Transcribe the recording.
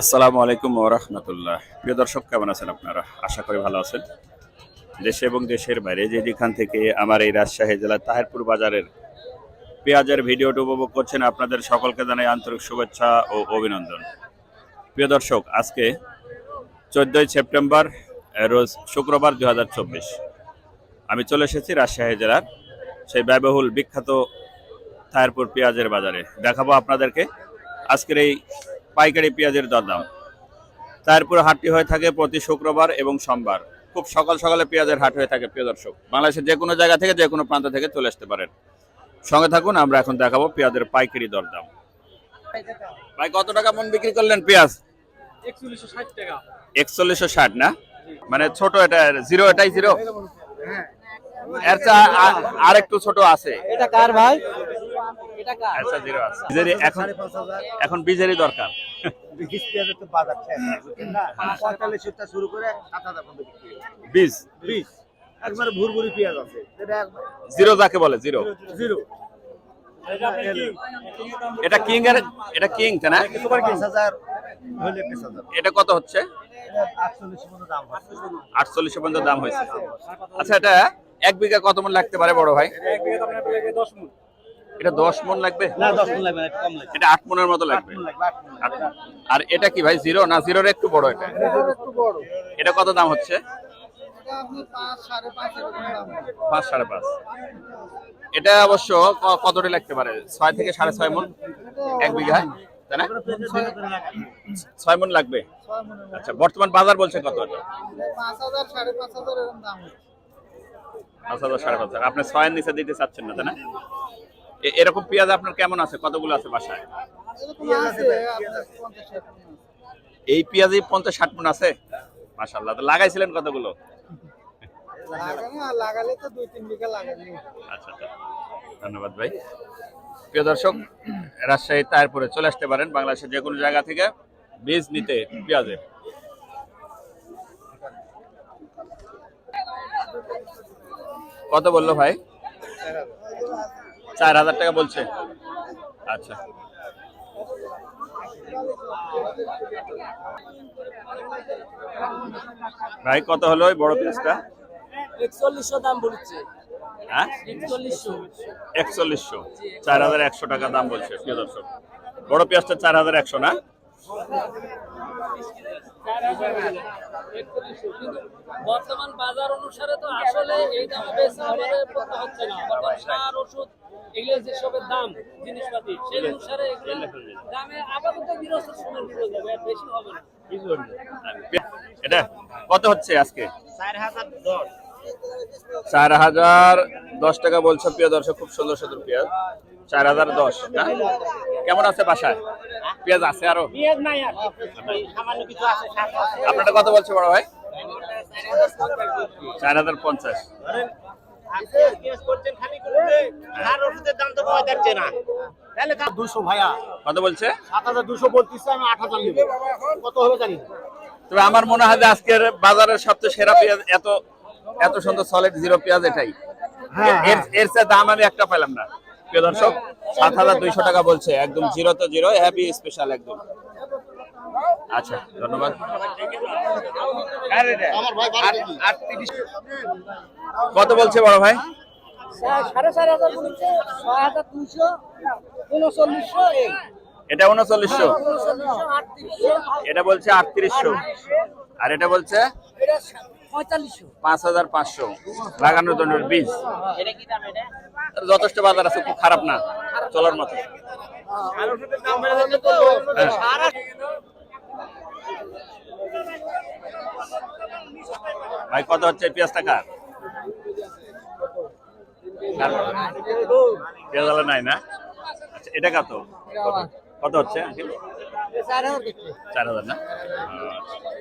আসসালামু আলাইকুম ও ওরহমতুল্লাহ প্রিয় দর্শক, কেমন আছেন আপনারা? আশা করি ভালো আছেন। দেশে এবং দেশের বাইরে যে যেখান থেকে আমার এই রাজশাহী জেলার তাহেরপুর বাজারের পেঁয়াজের ভিডিওটি উপভোগ করছেন, আপনাদের সকলকে জানাই আন্তরিক শুভেচ্ছা ও অভিনন্দন। প্রিয় দর্শক, আজকে চোদ্দোই সেপ্টেম্বর, রোজ শুক্রবার দু হাজার চব্বিশ। আমি চলে এসেছি রাজশাহী জেলার সেই ব্যয়বহুল বিখ্যাত তাহেরপুর পেঁয়াজের বাজারে। দেখাবো আপনাদেরকে আজকের এই পাইকারি পেঁয়াজের দরদাম। তারপর হাটটি হয়ে থাকে প্রতি শুক্রবার এবং সোমবার। খুব সকাল সকালে পেঁয়াজের হাট হয়ে থাকে, প্রিয় দর্শক। বাংলাদেশের যে কোনো জায়গা থেকে, যে কোনো প্রান্ত থেকে চলে আসতে পারেন। সঙ্গে থাকুন, আমরা এখন দেখাবো পেঁয়াজের পাইকারি দরদাম। ভাই, কত টাকা মন বিক্রি করলেন পেঁয়াজ? একচল্লিশশো ষাট না? মানে ছোট এটা, জিরো এটাই জিরো? আর একটু ছোট আছে। এটা কার ভাই? আচ্ছা জিরো আছে। বীজেরই এখন এখন বীজেরই দরকার। হয়। বীজ একবারে ভুরভুরি পেঁয়াজ আছে। জিরো যাকে বলে জিরো। জিরো এটা কিং। এর এটা কিং না? পাঁচ হাজার হইলে পাঁচ হাজার। এটা কত হচ্ছে? আটচল্লিশ পর্যন্ত দাম আটচল্লিশ পর্যন্ত দাম হয়েছে। আচ্ছা এটা এক বিঘা কত মন লাগতে পারে বড় ভাই? এক বিঘা এটা দশ মন লাগবে? না দশ মন লাগবে না কম লাগবে। এটা আট মনের মতো লাগবে। আট- আর এটা কি ভাই জিরো না জিরোর একটু বড় এটা? এটা কত দাম হচ্ছে? পাঁচ সাড়ে পাঁচ এটা অবশ্য কতটি লাগতে পারে? ছয় থেকে সাড়ে ছয় মন? এক বিঘায় তাই না? ছয় মন লাগবে। আচ্ছা বর্তমান বাজার বলছে কত? এটা পাঁচ হাজার সাড়ে পাঁচ হাজার এরকম দাম পাঁচ হাজার সাড়ে পাঁচ হাজার। আপনি ছয়ের নিচে দিতে চাচ্ছেন না তাই না? এরকম পেঁয়াজ আপনার কেমন আছে? কতগুলো আছে বাসায়। এই পেঁয়াজই পঞ্চাশ ষাট মন আছে? মাশাল্লাহ তো লাগাইছিলেন কতগুলো? আচ্ছা আচ্ছা। ধন্যবাদ ভাই। প্রিয় দর্শক, রাজশাহী তারপরে চলে আসতে পারেন বাংলাদেশের যে কোনো জায়গা থেকে বীজ নিতে পেঁয়াজের কত বলল ভাই? চার হাজার টাকা বলছে। আচ্ছা। ভাই কত হলো ওই বড় পেঁয়াজটা একচল্লিশশো দাম বলছে। হ্যাঁ? একচল্লিশশো। চার হাজার একশো টাকা দাম বলছে প্রিয় দর্শক। বড় পেঁয়াজটা চার হাজার একশো না? বর্তমান বাজার অনুসারে তো আসলে এই দামে বেশি আমাদের হচ্ছে না। সার ওষুধ এগুলো যেসবের দাম জিনিসপাতি সেই অনুসারে দামে আপাতত যাবে আর বেশি হবে না। এটা কত হচ্ছে আজকে? চার হাজার দশ টাকা বলছো প্রিয় দর্শক খুব সুন্দর সুন্দর পেঁয়াজ। চার হাজার দশ না? কেমন আছে বাসায়? পেঁয়াজ আছে আরও? পেঁয়াজ নাই আর। সামান্য কিছু আছে শাক আছে। আপনারটা কত বলছে বড় ভাই? চার হাজার পঞ্চাশ। দুশো ভাইয়া। কত বলছে? সাত হাজার দুশো বলতেছে আমি আট হাজার কত হবে জানি তবে আমার মনে হয় যে আজকের বাজারের সবচেয়ে সেরা পেঁয়াজ এত এত সুন্দর সলিড জিরো পেঁয়াজ এটাই। হ্যাঁ, এর এর চেয়ে দাম আমি একটা পেলাম না। প্রিয় দর্শক সাত হাজার দুইশো টাকা বলছে একদম জিরো তো জিরো হ্যাপি স্পেশাল একদম। আচ্ছা ধন্যবাদ। কত বলছে বড় ভাই? সাড়ে চার হাজার বলেছে ছয় হাজার দুইশো উনচল্লিশশো এটা উনচল্লিশশো। এটা বলছে আটত্রিশশো। আর এটা বলছে? পাঁচ হাজার পাঁচশো। লাগানোর জন্য বীজ। এটা কি দাম এটা? যথেষ্ট বাজার আছে খুব খারাপ না চলার মতো। ভাই কত হচ্ছে পেঁয়াজ টাকা পেঁয়াজ নাই না? আচ্ছা এটা কত? কত- কত হচ্ছে? চার হাজার না? আচ্ছা।